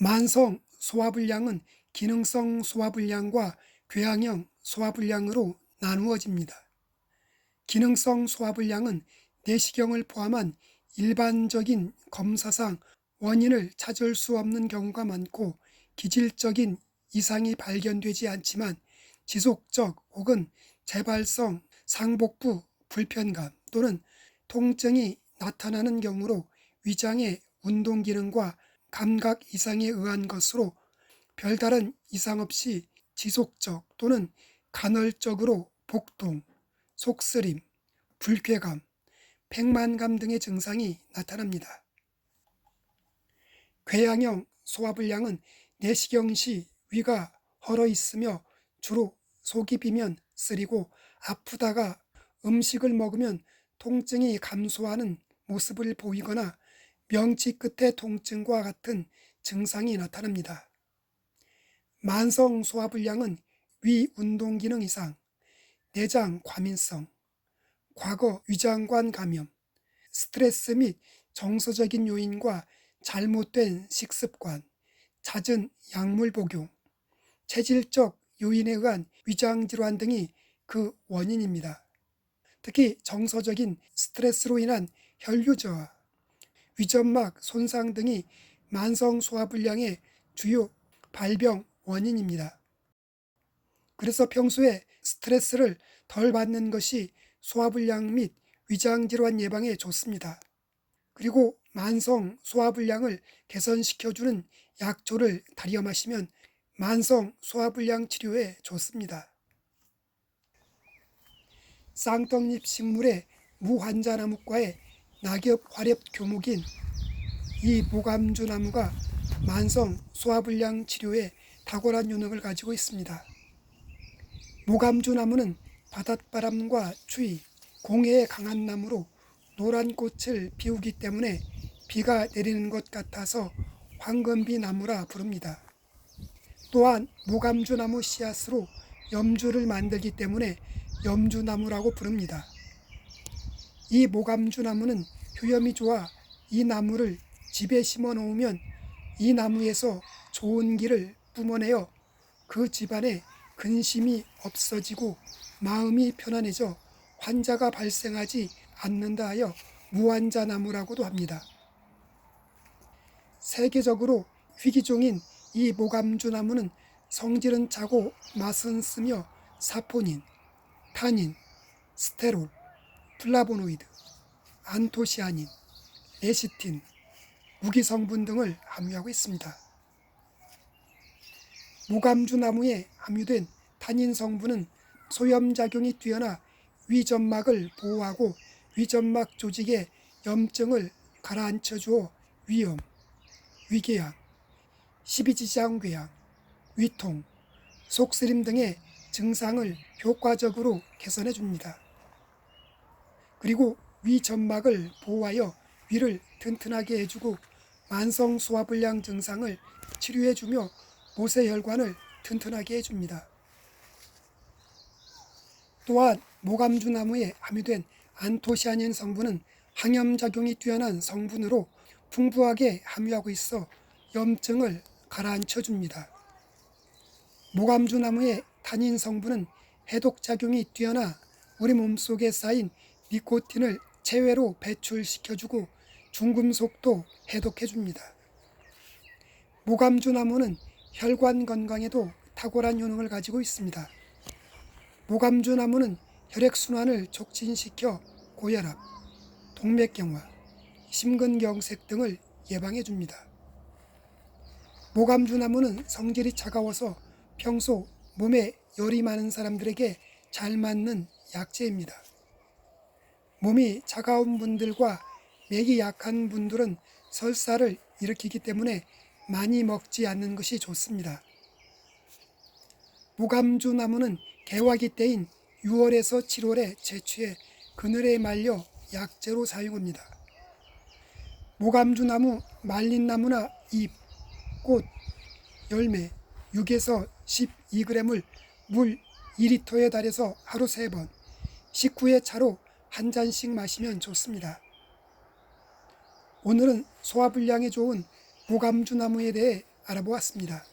만성 소화불량은 기능성 소화불량과 궤양형 소화불량으로 나누어집니다. 기능성 소화불량은 내시경을 포함한 일반적인 검사상 원인을 찾을 수 없는 경우가 많고 기질적인 이상이 발견되지 않지만 지속적 혹은 재발성 상복부 불편감 또는 통증이 나타나는 경우로 위장의 운동 기능과 감각 이상에 의한 것으로 별다른 이상 없이 지속적 또는 간헐적으로 복통, 속쓰림, 불쾌감, 백만감 등의 증상이 나타납니다. 궤양형 소화불량은 내시경 시 위가 헐어 있으며 주로 속이 비면 쓰리고 아프다가 음식을 먹으면 통증이 감소하는 모습을 보이거나 명치 끝의 통증과 같은 증상이 나타납니다. 만성 소화불량은 위 운동 기능 이상, 내장 과민성, 과거 위장관 감염, 스트레스 및 정서적인 요인과 잘못된 식습관, 잦은 약물 복용, 체질적 요인에 의한 위장 질환 등이 그 원인입니다. 특히 정서적인 스트레스로 인한 혈류 저하, 위점막 손상 등이 만성 소화불량의 주요 발병 원인입니다. 그래서 평소에 스트레스를 덜 받는 것이 소화불량 및 위장질환 예방에 좋습니다. 그리고 만성 소화불량을 개선시켜주는 약초를 다려 마시면 만성 소화불량 치료에 좋습니다. 쌍떡잎 식물의 무환자나무과의 낙엽 화렵 교목인 이 모감주 나무가 만성 소화불량 치료에 탁월한 효능을 가지고 있습니다. 모감주 나무는 바닷바람과 추위, 공해에 강한 나무로 노란 꽃을 피우기 때문에 비가 내리는 것 같아서 황금비 나무라 부릅니다. 또한 모감주 나무 씨앗으로 염주를 만들기 때문에 염주나무라고 부릅니다. 이 모감주 나무는 효염이 좋아 이 나무를 집에 심어 놓으면 이 나무에서 좋은 길을 뿜어내어 그 집안에 근심이 없어지고 마음이 편안해져 환자가 발생하지 않는다 하여 무환자 나무라고도 합니다. 세계적으로 희귀종인 이 모감주 나무는 성질은 차고 맛은 쓰며 사포닌, 타닌, 스테롤, 플라보노이드, 안토시아닌, 레시틴, 무기 성분 등을 함유하고 있습니다. 무감주 나무에 함유된 타닌 성분은 소염 작용이 뛰어나 위점막을 보호하고 위점막 조직의 염증을 가라앉혀 주어 위염, 위궤양, 십이지장궤양, 위통, 속쓰림 등의 증상을 효과적으로 개선해 줍니다. 그리고 위 점막을 보호하여 위를 튼튼하게 해주고 만성 소화불량 증상을 치료해주며 모세혈관을 튼튼하게 해줍니다. 또한 모감주 나무에 함유된 안토시아닌 성분은 항염작용이 뛰어난 성분으로 풍부하게 함유하고 있어 염증을 가라앉혀 줍니다. 모감주 나무의 타닌 성분은 해독작용이 뛰어나 우리 몸속에 쌓인 니코틴을 체외로 배출시켜주고 중금속도 해독해줍니다. 모감주 나무는 혈관 건강에도 탁월한 효능을 가지고 있습니다. 모감주 나무는 혈액순환을 촉진시켜 고혈압, 동맥경화, 심근경색 등을 예방해 줍니다. 모감주 나무는 성질이 차가워서 평소 몸에 열이 많은 사람들에게 잘 맞는 약재입니다. 몸이 차가운 분들과 맥이 약한 분들은 설사를 일으키기 때문에 많이 먹지 않는 것이 좋습니다. 무감주 나무는 개화기 때인 6월에서 7월에 채취해 그늘에 말려 약재로 사용합니다. 모감주 나무, 말린 나무나 잎, 꽃, 열매 6에서 12g을 물 2리터에 달여서 하루 3번, 식후에 차로 한 잔씩 마시면 좋습니다. 오늘은 소화불량에 좋은 모감주 나무에 대해 알아보았습니다.